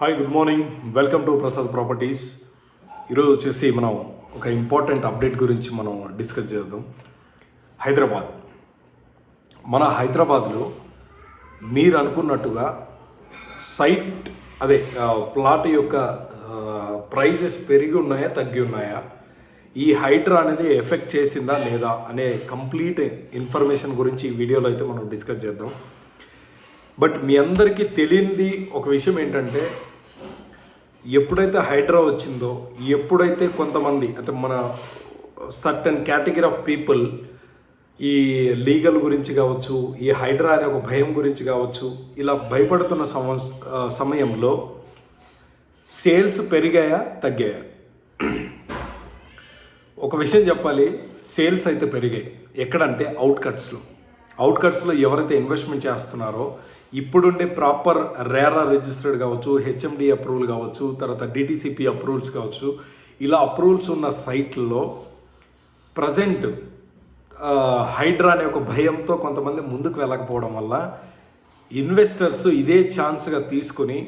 Hi good morning welcome to Prasad properties ఈరోజు వచ్చేసి మనం ఒక ఇంపార్టెంట్ అప్డేట్ గురించి మనం డిస్కస్ చేద్దాం. హైదరాబాద్. మన హైదరాబాద్లో మీరు అనుకున్నట్టుగా సైట్ అదే ప్లాట్ యొక్క ప్రైజెస్ పెరిగి ఉన్నాయా తగ్గి ఉన్నాయా? ఈ హైడ్రా అనేది ఎఫెక్ట్ చేసిందా లేదా అనే కంప్లీట్ ఇన్ఫర్మేషన్ గురించి ఈ వీడియోలో అయితే మనం డిస్కస్ చేద్దాం. బట్ మీ అందరికీ తెలియంది ఒక విషయం ఏంటంటే ఎప్పుడైతే హైడ్రా వచ్చిందో ఎప్పుడైతే కొంతమంది అంటే మన సర్టన్ కేటగిరీ ఆఫ్ పీపుల్ ఈ లీగల్ గురించి కావచ్చు ఈ హైడ్రా అనే ఒక భయం గురించి కావచ్చు ఇలా భయపడుతున్న సమస్ సమయంలో సేల్స్ పెరిగాయా తగ్గాయా? ఒక విషయం చెప్పాలి సేల్స్ అయితే పెరిగాయి. ఎక్కడంటే అవుట్ కట్స్లో ఎవరైతే ఇన్వెస్ట్మెంట్ చేస్తున్నారో ఇప్పుడుండే ప్రాపర్ రేరా రిజిస్టర్డ్ కావచ్చు హెచ్ఎండి అప్రూవల్ కావచ్చు తర్వాత డిటిసిపి అప్రూవల్స్ కావచ్చు ఇలా అప్రూవల్స్ ఉన్న సైట్లలో ప్రజెంట్ హైడ్రా అనే ఒక భయంతో కొంతమంది ముందుకు వెళ్ళకపోవడం వల్ల ఇన్వెస్టర్స్ ఇదే ఛాన్స్గా తీసుకొని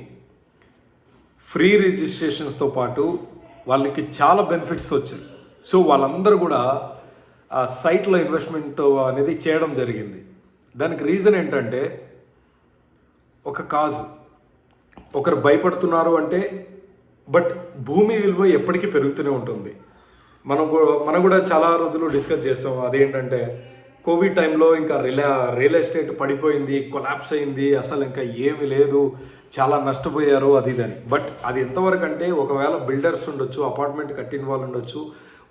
ఫ్రీ రిజిస్ట్రేషన్స్తో పాటు వాళ్ళకి చాలా బెనిఫిట్స్ వచ్చాయి. సో వాళ్ళందరూ కూడా ఆ సైట్లో ఇన్వెస్ట్మెంట్ అనేది చేయడం జరిగింది. దానికి రీజన్ ఏంటంటే ఒక కాజ్. ఒకరు భయపడుతున్నారు అంటే బట్ భూమి విలువ ఎప్పటికీ పెరుగుతూనే ఉంటుంది. మనం మనం కూడా చాలా రోజులు డిస్కస్ చేస్తాం అదేంటంటే కోవిడ్ టైంలో ఇంకా రియల్ రియల్ ఎస్టేట్ పడిపోయింది కొలాప్స్ అయింది అసలు ఇంకా ఏమీ లేదు చాలా నష్టపోయారు అది ఇదని బట్ అది ఎంతవరకు అంటే ఒకవేళ బిల్డర్స్ ఉండొచ్చు అపార్ట్మెంట్ కట్టిన వాళ్ళు ఉండొచ్చు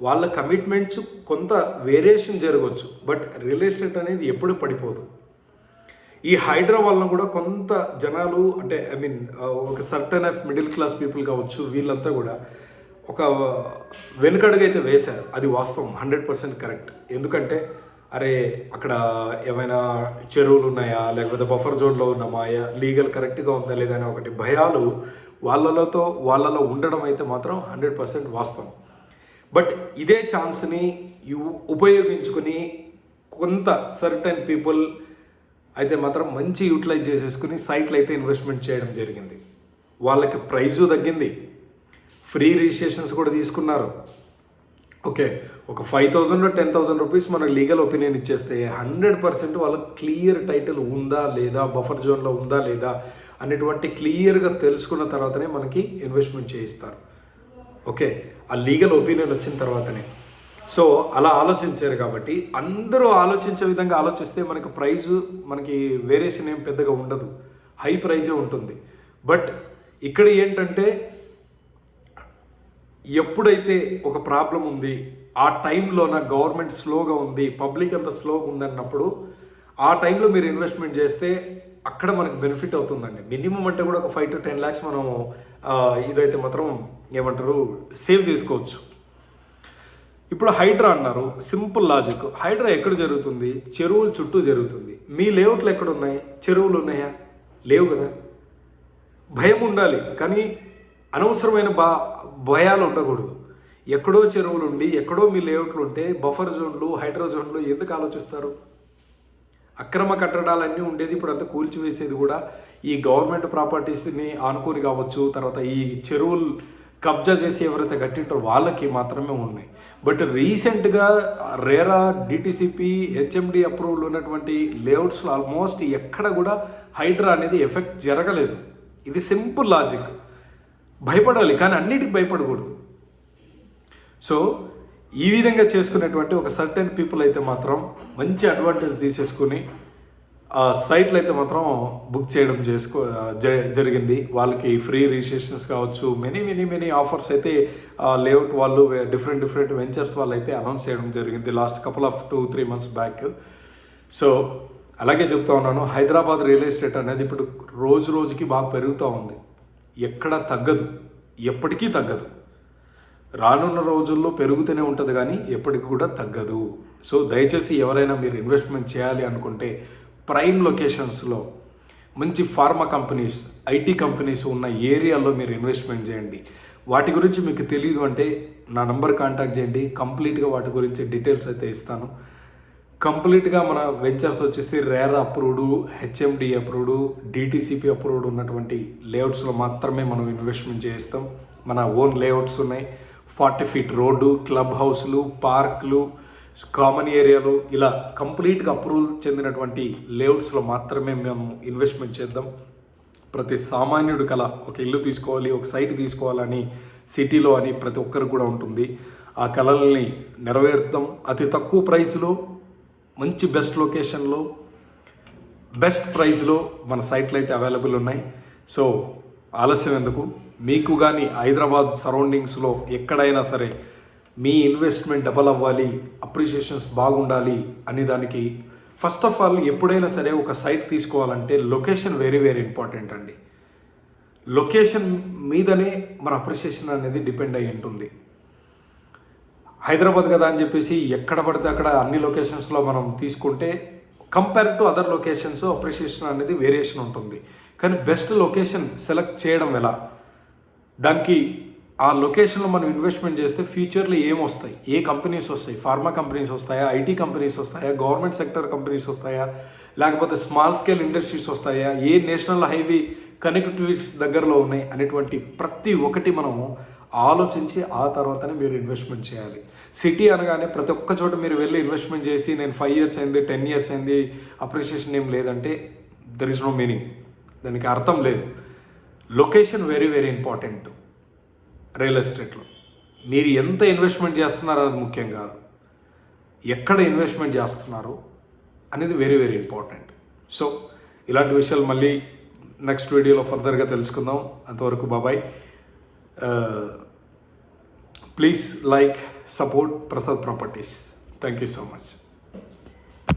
వాళ్ళ కమిట్మెంట్స్ కొంత వేరియేషన్ జరగవచ్చు బట్ రియల్ ఎస్టేట్ అనేది ఎప్పుడు పడిపోదు. ఈ హైడ్రా వలన కూడా కొంత జనాలు అంటే ఐ మీన్ ఒక certain of middle class people కావచ్చు వీళ్ళంతా కూడా ఒక వెనుకడుగైతే వేశారు. అది వాస్తవం హండ్రెడ్ పర్సెంట్ కరెక్ట్ ఎందుకంటే అరే అక్కడ ఏమైనా చెరువులు ఉన్నాయా లేకపోతే బఫర్ జోన్లో ఉన్నామా లీగల్ కరెక్ట్గా ఉందా లేదా అనే ఒకటి భయాలు వాళ్ళలోతో వాళ్ళలో ఉండడం అయితే మాత్రం హండ్రెడ్ పర్సెంట్ వాస్తవం. బట్ ఇదే ఛాన్స్ని ఉపయోగించుకుని కొంత సర్టన్ పీపుల్ అయితే మాత్రం మంచి యూటిలైజ్ చేసేసుకుని సైట్లు అయితే ఇన్వెస్ట్మెంట్ చేయడం జరిగింది. వాళ్ళకి ప్రైజు తగ్గింది. ఫ్రీ రిజిస్ట్రేషన్స్ కూడా తీసుకున్నారు. ఓకే ఒక five thousand ten thousand rupees మనకు లీగల్ ఒపీనియన్ ఇచ్చేస్తే హండ్రెడ్ పర్సెంట్ వాళ్ళకి క్లియర్ టైటిల్ ఉందా లేదా బఫర్ జోన్లో ఉందా లేదా అనేటువంటి క్లియర్గా తెలుసుకున్న తర్వాతనే మనకి ఇన్వెస్ట్మెంట్ చేయిస్తారు. ఓకే ఆ లీగల్ ఒపీనియన్ వచ్చిన తర్వాతనే. సో అలా ఆలోచించారు కాబట్టి అందరూ ఆలోచించే విధంగా ఆలోచిస్తే మనకి ప్రైజ్ మనకి వేరియేషన్ ఏం పెద్దగా ఉండదు. హై ప్రైజే ఉంటుంది. బట్ ఇక్కడ ఏంటంటే ఎప్పుడైతే ఒక ప్రాబ్లం ఉంది ఆ టైంలో నా గవర్నమెంట్ స్లోగా ఉంది పబ్లిక్ అంత స్లోగా ఉందన్నప్పుడు ఆ టైంలో మీరు ఇన్వెస్ట్మెంట్ చేస్తే అక్కడ మనకు బెనిఫిట్ అవుతుందండి. మినిమం అంటే కూడా ఒక ఫైవ్ టు టెన్ ల్యాక్స్ మనం ఇదైతే మాత్రం ఏమంటారు సేవ్ చేసుకోవచ్చు. ఇప్పుడు హైడ్రా అన్నారు. Simple logic. హైడ్రా ఎక్కడ జరుగుతుంది? చెరువుల చుట్టూ జరుగుతుంది. మీ లేఅవుట్లు ఎక్కడ ఉన్నాయి చెరువులు ఉన్నాయా? లేవు కదా. భయం ఉండాలి కానీ అనవసరమైన బా భయాలు ఉండకూడదు. ఎక్కడో చెరువులు ఉండి ఎక్కడో మీ లేఅవుట్లు ఉంటే బఫర్ జోన్లు హైడ్రా జోన్లు ఎందుకు ఆలోచిస్తారు? అక్రమ కట్టడాలన్నీ ఉండేది ఇప్పుడు అంతా కూల్చివేసేది కూడా ఈ గవర్నమెంట్ ప్రాపర్టీస్ని ఆనుకొని కావచ్చు తర్వాత ఈ చెరువులు కబ్జా చేసి ఎవరైతే కట్టింటారో వాళ్ళకి మాత్రమే ఉన్నాయి. బట్ రీసెంట్గా రేరా డిటిసిపి హెచ్ఎండి అప్రూవల్ ఉన్నటువంటి లేఅవుట్స్లో ఆల్మోస్ట్ ఎక్కడ కూడా హైడ్రా అనేది ఎఫెక్ట్ జరగలేదు. ఇది సింపుల్ లాజిక్. భయపడాలి కానీ అన్నిటికి భయపడకూడదు. సో ఈ విధంగా చేసుకునేటువంటి ఒక సర్టెన్ పీపుల్ అయితే మాత్రం మంచి అడ్వాంటేజ్ తీసేసుకుని సైట్లు అయితే మాత్రం బుక్ చేయడం చేసుకో జ- జరిగింది. వాళ్ళకి ఫ్రీ రిజిస్ట్రేషన్స్ కావచ్చు మెనీ మెనీ మెనీ ఆఫర్స్ అయితే లేఅవుట్ వాళ్ళు డిఫరెంట్ డిఫరెంట్ వెంచర్స్ వాళ్ళు అయితే అనౌన్స్ చేయడం జరిగింది last couple of two three months back so అలాగే చెప్తా ఉన్నాను. హైదరాబాద్ రియల్ ఎస్టేట్ అనేది ఇప్పుడు రోజు రోజుకి బాగా పెరుగుతూ ఉంది. ఎక్కడ తగ్గదు. ఎప్పటికీ తగ్గదు. రానున్న రోజుల్లో పెరుగుతూనే ఉంటుంది కానీ ఎప్పటికి కూడా తగ్గదు. సో దయచేసి ఎవరైనా మీరు ఇన్వెస్ట్మెంట్ చేయాలి అనుకుంటే ప్రైమ్ లొకేషన్స్లో మంచి ఫార్మా కంపెనీస్ ఐటీ కంపెనీస్ ఉన్న ఏరియాలో మీరు ఇన్వెస్ట్మెంట్ చేయండి. వాటి గురించి మీకు తెలియదు అంటే నా నంబర్ కాంటాక్ట్ చేయండి. కంప్లీట్గా వాటి గురించి డీటెయిల్స్ అయితే ఇస్తాను. కంప్లీట్గా మన వెంచర్స్ వచ్చేసి RERA approved HMD approved DTCP approved ఉన్నటువంటి లేఅవుట్స్లో మాత్రమే మనం ఇన్వెస్ట్మెంట్ చేస్తాం మన ఓన్ లేఅవుట్స్ ఉన్నాయి. ఫార్టీ ఫీట్ రోడ్డు క్లబ్ హౌస్లు పార్క్లు కామన్ ఏరియాలు ఇలా కంప్లీట్గా అప్రూవల్ చెందినటువంటి లేఅవుట్స్లో మాత్రమే మేము ఇన్వెస్ట్మెంట్ చేద్దాం. ప్రతి సామాన్యుడు కల ఒక ఇల్లు తీసుకోవాలి ఒక సైట్ తీసుకోవాలని సిటీలో అని ప్రతి ఒక్కరికి కూడా ఉంటుంది. ఆ కళల్ని నెరవేర్తాం. అతి తక్కువ ప్రైస్లో మంచి బెస్ట్ లొకేషన్లో బెస్ట్ ప్రైస్లో మన సైట్లు అయితే అవైలబుల్ ఉన్నాయి. సో ఆలస్యం ఎందుకు? మీకు కానీ హైదరాబాద్ సరౌండింగ్స్లో ఎక్కడైనా సరే మీ ఇన్వెస్ట్మెంట్ డబల్ అవ్వాలి అప్రిషియేషన్స్ బాగుండాలి అనే దానికి ఫస్ట్ ఆఫ్ ఆల్ ఎప్పుడైనా సరే ఒక సైట్ తీసుకోవాలంటే లొకేషన్ వెరీ వెరీ ఇంపార్టెంట్ అండి. లొకేషన్ మీదనే మన అప్రిషియేషన్ అనేది డిపెండ్ అయి ఉంటుంది. హైదరాబాద్ కదా అని చెప్పేసి ఎక్కడ పడితే అక్కడ అన్ని లొకేషన్స్లో మనం తీసుకుంటే compare to other locations appreciation అనేది వేరియేషన్ ఉంటుంది. కానీ బెస్ట్ లొకేషన్ సెలెక్ట్ చేయడం ఎలా? దానికి ఆ లొకేషన్లో మనం ఇన్వెస్ట్మెంట్ చేస్తే ఫ్యూచర్లో ఏం వస్తాయి ఏ కంపెనీస్ వస్తాయి? ఫార్మా కంపెనీస్ వస్తాయా? ఐటీ కంపెనీస్ వస్తాయా? గవర్నమెంట్ సెక్టర్ కంపెనీస్ వస్తాయా? లేకపోతే స్మాల్ స్కేల్ ఇండస్ట్రీస్ వస్తాయా? ఏ నేషనల్ హైవే కనెక్టివిటీస్ దగ్గరలో ఉన్నాయి? అనేటువంటి ప్రతి ఒక్కటి మనము ఆలోచించి ఆ తర్వాతనే మీరు ఇన్వెస్ట్మెంట్ చేయాలి. సిటీ అనగానే ప్రతి ఒక్క చోట మీరు వెళ్ళి ఇన్వెస్ట్మెంట్ చేసి నేను ఫైవ్ ఇయర్స్ అయింది టెన్ ఇయర్స్ అయింది అప్రిషియేషన్ ఏం లేదంటే దర్ ఇస్ నో మీనింగ్. దానికి అర్థం లేదు. Location very very important. Real ఎస్టేట్లో. మీరు ఎంత ఇన్వెస్ట్మెంట్ చేస్తున్నారు అది ముఖ్యం కాదు. ఎక్కడ ఇన్వెస్ట్మెంట్ చేస్తున్నారు అనేది వెరీ వెరీ ఇంపార్టెంట్ సో ఇలాంటి విషయాలు మళ్ళీ నెక్స్ట్ వీడియోలో ఫర్దర్గా తెలుసుకుందాం. అంతవరకు బాబాయ్ please like support Prasad properties thank you so much